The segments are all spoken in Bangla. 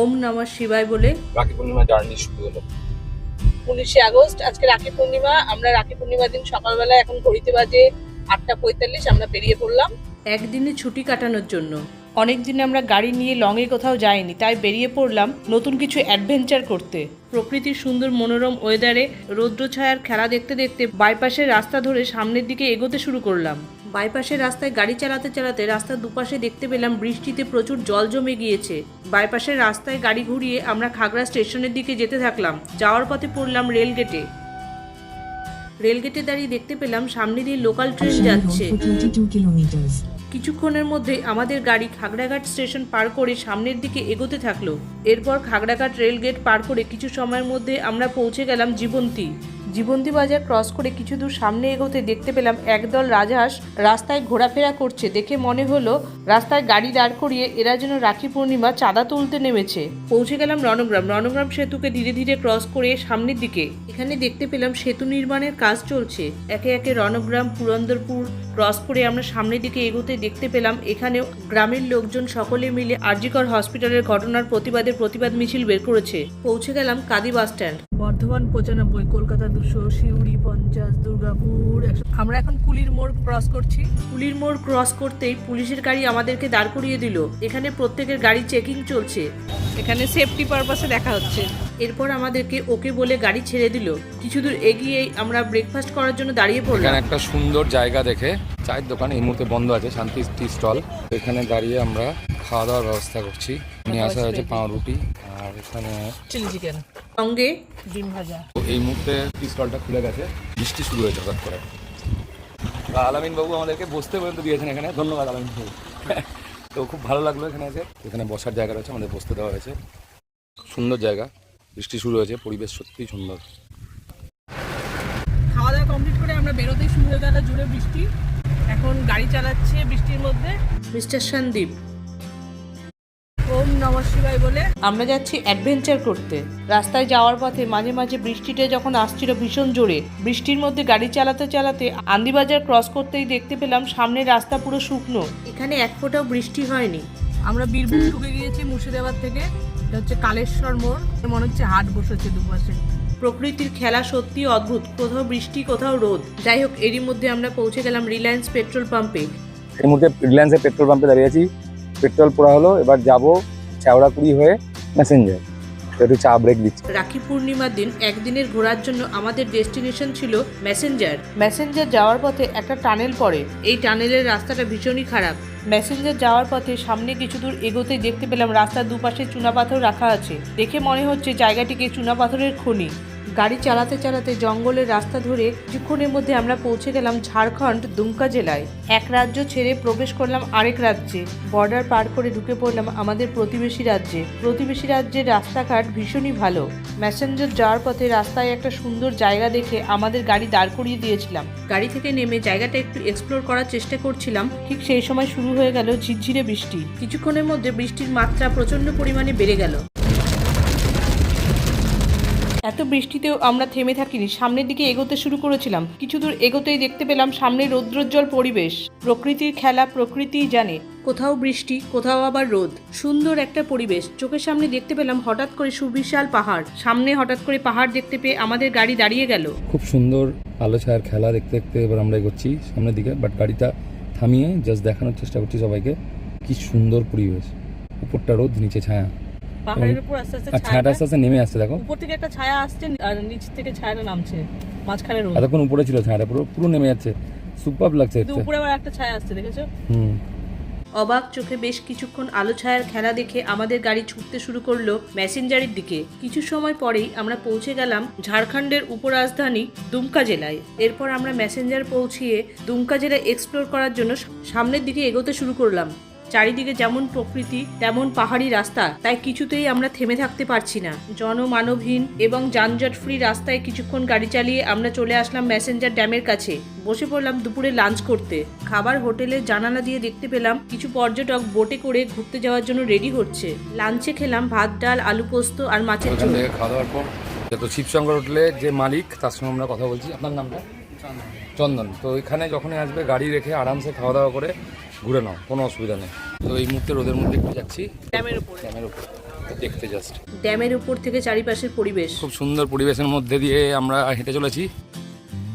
ওম নমঃ শিবায় বলে। রাখি পূর্ণিমা জার্নি শুরু হলো। উনিশে আগস্ট আজকে রাখি পূর্ণিমা। আমরা রাখি পূর্ণিমার দিন সকালবেলা এখন ঘড়িতে বাজে আটটা পঁয়তাল্লিশ আমরা বেরিয়ে পড়লাম। একদিনে ছুটি কাটানোর জন্য। অনেক দিনে আমরা গাড়ি নিয়ে লংয়ে কোথাও যাইনি তাই বেরিয়ে পড়লাম নতুন কিছু অ্যাডভেঞ্চার করতে। প্রকৃতির সুন্দর মনোরম ওয়েদারে রৌদ্র ছায়ার খেলা দেখতে দেখতে বাইপাসের রাস্তা ধরে সামনের দিকে এগোতে শুরু করলাম। বাইপাসের রাস্তায় গাড়ি চালাতে চালাতে রাস্তার দুপাশে দেখতে পেলাম বৃষ্টিতে প্রচুর জল জমে গিয়েছে। বাইপাসের রাস্তায় গাড়ি ঘুরিয়ে আমরা খাগড়া স্টেশনের দিকে যেতে থাকলাম। যাওয়ার পথে পড়লাম রেলগেটে। রেলগেটে দাঁড়িয়ে দেখতে পেলাম সামনে দিয়ে লোকাল ট্রেন যাচ্ছে। for 22 kilometers. কিছুক্ষণের মধ্যে আমাদের গাড়ি খাগড়াঘাট স্টেশন পার করে সামনের দিকে এগোতে থাকল। এরপর খাগড়াঘাট রেলগেট পার করে কিছু সময়ের মধ্যে আমরা পৌঁছে গেলাম জীবন্তী। জীবন্তী বাজার ক্রস করে কিছু দূর সামনে এগোতে দেখতে পেলাম একদল রাজহাঁস রাস্তায় ঘোরাফেরা করছে। দেখে মনে হলো, রাস্তায় গাড়ি দাঁড় করিয়ে এরা যেন রাখি পূর্ণিমা চাঁদা তুলতে নেমেছে। পৌঁছে গেলাম রণগ্রাম। রণগ্রাম সেতুকে ধীরে ধীরে ক্রস করে সামনের দিকে। এখানে দেখতে পেলাম সেতু নির্মাণের কাজ চলছে। একে একে রণগ্রাম, পুরন্দরপুর ক্রস করে আমরা সামনের দিকে এগোতে দেখতে পেলাম। এখানেও গ্রামের লোকজন সকলে মিলে আরজিকর হসপিটালের ঘটনার প্রতিবাদে প্রতিবাদ মিছিল বের করেছে। পৌঁছে গেলাম কাদি বাস স্ট্যান্ড। বর্ধমান পঁচানব্বই কলকাতা দুশো শিউড়ি পঞ্চাশ দুর্গাপুর আমরা এখন কুলির মোড় ক্রস করছি। কুলির মোড় ক্রস করতেই পুলিশের গাড়ি আমাদেরকে দাঁড় করিয়ে দিল। এখানে প্রত্যেকের গাড়ি চেকিং চলছে। এখানে সেফটি পারপাসে দেখা হচ্ছে। এরপর আমাদেরকে ওকে বলে গাড়ি ছেড়ে দিল। কিছু দূর এগিয়েই আমরা ব্রেকফাস্ট করার জন্য দাঁড়িয়ে এখানে পড়লাম একটা সুন্দর জায়গা দেখে চায়ের দোকান এই মুহূর্তে বন্ধ আছে শান্তি টি স্টল এখানে দাঁড়িয়ে আমরা খাওয়া দাওয়ার ব্যবস্থা করছি। নিয়ে আসা হয়েছে পাউরুটি আর এখানে চিলি চিকেন। সঙ্গে ডিম ভাজা। এই মুহূর্তে টি স্টলটা খুলে গেছে। বৃষ্টি শুরু হয়েছে হঠাৎ করে। আলামিন বাবু আমাদেরকে বসতে পর্যন্ত দিয়েছেন এখানে। ধন্যবাদ আলামিন বাবু তো খুব ভালো লাগল এখানে এসে। এখানে বসার জায়গা রয়েছে আমাদের বসতে দেওয়া হয়েছে। সুন্দর জায়গা। বৃষ্টি শুরু হয়েছে পরিবেশ সত্যিই সুন্দর। খাওয়া দাওয়া কমপ্লিট করে আমরা বেরোতেই শুরু হয়ে গেল জুড়ে বৃষ্টি। এখন গাড়ি চালাচ্ছে বৃষ্টির মধ্যে। মিস্টার সন্দীপ নম শিবায় বলে। আমরা যাচ্ছি অ্যাডভেঞ্চার করতে। রাস্তায় যাওয়ার পথে মাঝে মাঝে বৃষ্টিটা যখন আসছিল ভীষণ জোরে বৃষ্টির মধ্যে গাড়ি চালাতে চালাতে আন্দিবাজার ক্রস করতেই দেখতে পেলাম সামনের রাস্তা পুরো শুকনো। এখানে এক ফোঁটাও বৃষ্টি হয়নি। আমরা বীরভূম ঢুকে গিয়েছি মুর্শিদাবাদ থেকে। এটা হচ্ছে কালেশ্বর মোড়। মনে হচ্ছে হাট বসেছে দুপাশে। প্রকৃতির খেলা সত্যি অদ্ভুত। কোথাও বৃষ্টি কোথাও রোদ। যাই হোক এরই মধ্যে আমরা পৌঁছে গেলাম রিলায়েন্স পেট্রোল পাম্পে এই মুহূর্তে রিলায়েন্সের পেট্রোল পাম্পে দাঁড়িয়ে আছি। পেট্রোল পোড়া হলো এবার যাব চ্যাওড়াকুড়ি হয়ে ম্যাসেঞ্জার একটু চা ব্রেক দিচ্ছি। রাখি পূর্ণিমার দিন একদিনের ঘোরার জন্য আমাদের ডেস্টিনেশন ছিল মেসেঞ্জার মেসেঞ্জার যাওয়ার পথে একটা টানেল পড়ে। এই টানেলের রাস্তাটা ভীষণই খারাপ। মেসেঞ্জার যাওয়ার পথে সামনে কিছু দূর এগোতে দেখতে পেলাম রাস্তার দুপাশে চুনাপাথর রাখা আছে। দেখে মনে হচ্ছে জায়গাটিকে চুনাপাথরের খনি। গাড়ি চালাতে চালাতে জঙ্গলের রাস্তা ধরে কিছুক্ষণের মধ্যে আমরা পৌঁছে গেলাম ঝাড়খণ্ড দুমকা জেলায়। এক রাজ্য ছেড়ে প্রবেশ করলাম আরেক রাজ্যে। বর্ডার পার করে ঢুকে পড়লাম আমাদের প্রতিবেশী রাজ্যে। প্রতিবেশী রাজ্যের রাস্তাঘাট ভীষণই ভালো। ম্যাসেঞ্জার যাওয়ার পথে রাস্তায় একটা সুন্দর জায়গা দেখে আমাদের গাড়ি দাঁড় করিয়ে দিয়েছিলাম। গাড়ি থেকে নেমে জায়গাটা একটু এক্সপ্লোর করার চেষ্টা করছিলাম। ঠিক সেই সময় শুরু হয়ে গেল ঝিরঝিরে বৃষ্টি। কিছুক্ষণের মধ্যে বৃষ্টির মাত্রা প্রচণ্ড পরিমাণে বেড়ে গেল। এত বৃষ্টিতেও আমরা থেমে থাকিনি। সামনের দিকে এগোতে শুরু করেছিলাম। কিছু দূর এগোতেই দেখতে পেলাম সামনে রৌদ্রোজ্জ্বল পরিবেশ। প্রকৃতির খেলা প্রকৃতিই জানে। কোথাও বৃষ্টি, কোথাও আবার রোদ। সুন্দর একটা পরিবেশ। চোখের সামনে দেখতে পেলাম হঠাৎ করে সুবিশাল পাহাড়। সামনে হঠাৎ করে পাহাড় দেখতে পেয়ে আমাদের গাড়ি দাঁড়িয়ে গেল। খুব সুন্দর আলো ছায়ার খেলা দেখতে দেখতে এবার আমরা এগোচ্ছি সামনের দিকে বাট গাড়িটা থামিয়ে জাস্ট দেখানোর চেষ্টা করছি সবাইকে। কি সুন্দর পরিবেশ। উপরটা রোদ, নিচে ছায়া। পাহাড়ের উপর আস্তে আস্তে ছায়াটা আস্তে আস্তে নেমে আসছে দেখো। উপর থেকে একটা ছায়া আসছে আর নিচ থেকে ছায়াটা নামছে মাঝখানে রোদ। এতক্ষণ উপরে ছিল ছায়াটা পুরো পুরো নেমে যাচ্ছে। সুপার লাগছে উপরে আবার একটা ছায়া আসছে দেখেছ? হুম। অবাক চোখে বেশ কিছুক্ষণ আলো ছায়ার খেলা দেখে আমাদের গাড়ি ছুটতে শুরু করল ম্যাসেঞ্জারের দিকে। কিছু সময় পরেই আমরা পৌঁছে গেলাম ঝাড়খণ্ডের উপরাজধানী দুমকা জেলায়। এরপর আমরা ম্যাসেঞ্জার পৌঁছিয়ে দুমকা জেলা এক্সপ্লোর করার জন্য সামনের দিকে এগোতে শুরু করলাম। চারিদিকে যেমন প্রকৃতি তেমন পাহাড়ি রাস্তা তাই কিছুতেই আমরা থেমে থাকতে পারছি না। জনমানবহীন এবং যানজট ফ্রি রাস্তায় কিছুক্ষণ গাড়ি চালিয়ে আমরা চলে আসলাম ম্যাসেঞ্জার ড্যামের কাছে। বসে পড়লাম দুপুরে লাঞ্চ করতে। খাবার হোটেলের জানালা দিয়ে দেখতে পেলাম কিছু পর্যটক বোটে করে ঘুরতে যাওয়ার জন্য রেডি হচ্ছে। লাঞ্চে খেলাম ভাত ডাল আলু পোস্ত আর মাছের ঝোল। খাওয়া দাওয়ার পর তো শিবশঙ্কর হোটেলের যে মালিক তার সঙ্গে আমরা কথা বলছি। আপনার নামটা? চন্দন। তো এখানে যখনই আসবে গাড়ি রেখে আরামসে খাওয়া দাওয়া করে ঘুরে নাও কোনো অসুবিধা নেই। তো এই মুহূর্তে রোদের মধ্যে একটু যাচ্ছি। ড্যামের উপরে। ড্যামের উপর দেখতে জাস্ট ড্যামের উপর থেকে চারিপাশের পরিবেশ। খুব সুন্দর পরিবেশের মধ্যে দিয়ে আমরা হেঁটে চলেছি।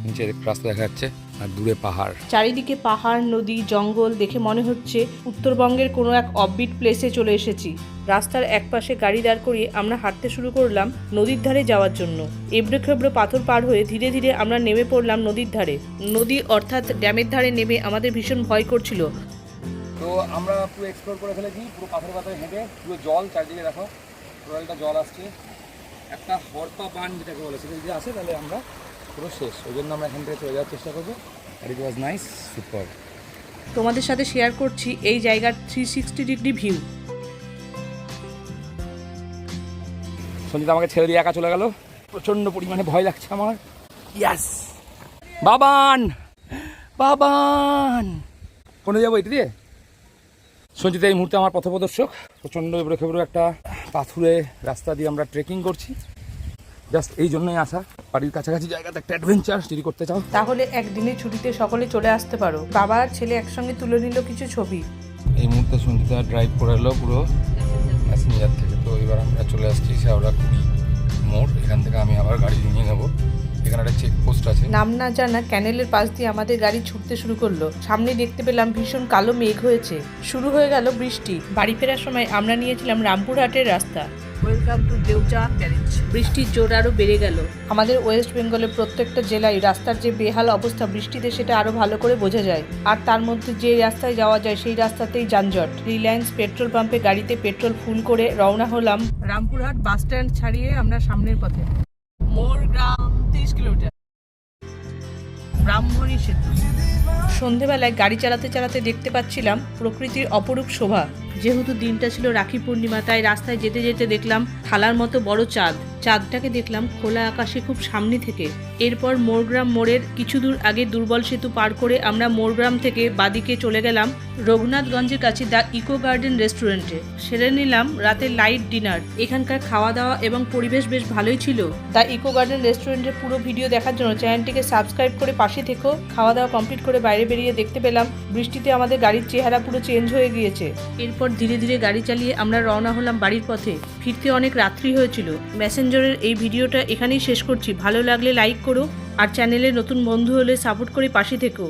নিচে রাস্তা দেখা যাচ্ছে আর দূরে পাহাড়। চারিদিকে পাহাড় নদী জঙ্গল দেখে মনে হচ্ছে উত্তরবঙ্গের কোনো এক অববিট প্লেসে চলে এসেছি। রাস্তার একপাশে গাড়ি দাঁড় করিয়ে আমরা হাঁটতে শুরু করলাম নদীর ধারে যাওয়ার জন্য। এবড়ো খেবড়ো পাথর পার হয়ে ধীরে ধীরে আমরা নেমে পড়লাম নদীর ধারে। নদী অর্থাৎ ড্যামের ধারে নেমে আমাদের ভীষণ ভয় করছিল। তো আমরা পুরো এক্সপ্লোর করে ফেলেছি পুরো পাথর পাথরে হেঁটে পুরো জল চারদিকে দেখো টোটালটা জল আসছে। একটা হরপা বান যেটাকে বলে সেটা যদি আসে তাহলে আমরা পুরো শেষ। ওই জন্য আমরা এখান থেকে চলে যাওয়ার চেষ্টা করব। আর ইট ওয়াজ নাইস সুপার তোমাদের সাথে শেয়ার করছি এই জায়গার three sixty degree view Sanjit আমাকে ছেড়ে দিয়ে একা চলে গেল। প্রচণ্ড পরিমাণে ভয় লাগছে আমার। ইয়াস বাবান! বাবান! কোনে যাব এটা দিয়ে? সঞ্জিত এই মুহূর্তে আমার পথপ্রদর্শক। প্রচণ্ড এবড়ো খেবড়ো একটা পাথুরে রাস্তা দিয়ে আমরা ট্রেকিং করছি। জাস্ট এই জন্যই আসা। বাড়ির কাছাকাছি জায়গাতে একটা অ্যাডভেঞ্চার যদি করতে চাও। তাহলে একদিনের ছুটিতে সকলে চলে আসতে পারো। বাবা আর ছেলে একসঙ্গে তুলে নিল কিছু ছবি। এই মুহূর্তে সঞ্জিতা ড্রাইভ করে এলো পুরো প্যাসেঞ্জার থেকে। তো এবার আমরা চলে আসছি শেওড়া কুড়ি মোড়। এখান থেকে আমি আবার গাড়ি নিয়ে নেব। এখানে একটা চেক পোস্ট আছে। নাম না জানা ক্যানেলের পাশ দিয়ে আমাদের গাড়ি ছুটতে শুরু করল। সামনে দেখতে পেলাম ভীষণ কালো মেঘ হয়েছে। শুরু হয়ে গেল বৃষ্টি। বাড়ি ফেরার সময় আমরা নিয়েছিলাম রামপুরহাটের রাস্তা। ওয়েলকাম টু দেউচা গ্যারেজ বৃষ্টির জোর আরও বেড়ে গেল। আমাদের ওয়েস্ট বেঙ্গলের প্রত্যেকটা জেলায় রাস্তার যে বেহাল অবস্থা বৃষ্টিতে সেটা আরও ভালো করে বোঝা যায়। আর তার মধ্যে যে রাস্তায় যাওয়া যায় সেই রাস্তাতেই যানজট। রিলায়েন্স পেট্রোল পাম্পে গাড়িতে পেট্রোল ফুল করে রওনা হলাম রামপুরহাট বাস স্ট্যান্ড ছাড়িয়ে আমরা সামনের পথে। তিরিশ কিলোমিটার। ব্রাহ্মণী সেতু। সন্ধেবেলায় গাড়ি চালাতে চালাতে দেখতে পাচ্ছিলাম প্রকৃতির অপরূপ শোভা। যেহেতু দিনটা ছিল রাখি পূর্ণিমা, তাই রাস্তায় যেতে যেতে দেখলাম থালার মতো বড় চাঁদ। চাঁদটাকে দেখলাম খোলা আকাশে খুব সামনে থেকে। এরপর মোরগ্রাম মোড়ের কিছু দূর আগে দুর্বল সেতু পার করে আমরা মোরগ্রাম থেকে বাদিকে চলে গেলাম রঘুনাথগঞ্জের কাছে দ্য ইকো গার্ডেন রেস্টুরেন্টে। সেরে নিলাম রাতের লাইট ডিনার। এখানকার খাওয়া দাওয়া এবং পরিবেশ বেশ ভালোই ছিল। দ্য ইকো গার্ডেন রেস্টুরেন্টের পুরো ভিডিও দেখার জন্য চ্যানেলটিকে সাবস্ক্রাইব করে পাশে থেকো। খাওয়া দাওয়া কমপ্লিট করে বাইরে বেরিয়ে দেখতে পেলাম বৃষ্টিতে আমাদের গাড়ির চেহারা পুরো চেঞ্জ হয়ে গিয়েছে। এরপর ধীরে ধীরে গাড়ি চালিয়ে আমরা রওনা হলাম বাড়ির পথে। ফিরতে অনেক রাত্রি হয়েছিল। ম্যাসেঞ্জারের এই ভিডিওটা এখানেই শেষ করছি। ভালো লাগলে লাইক করো আর চ্যানেলে নতুন বন্ধু হলে সাপোর্ট করে পাশে থেকো।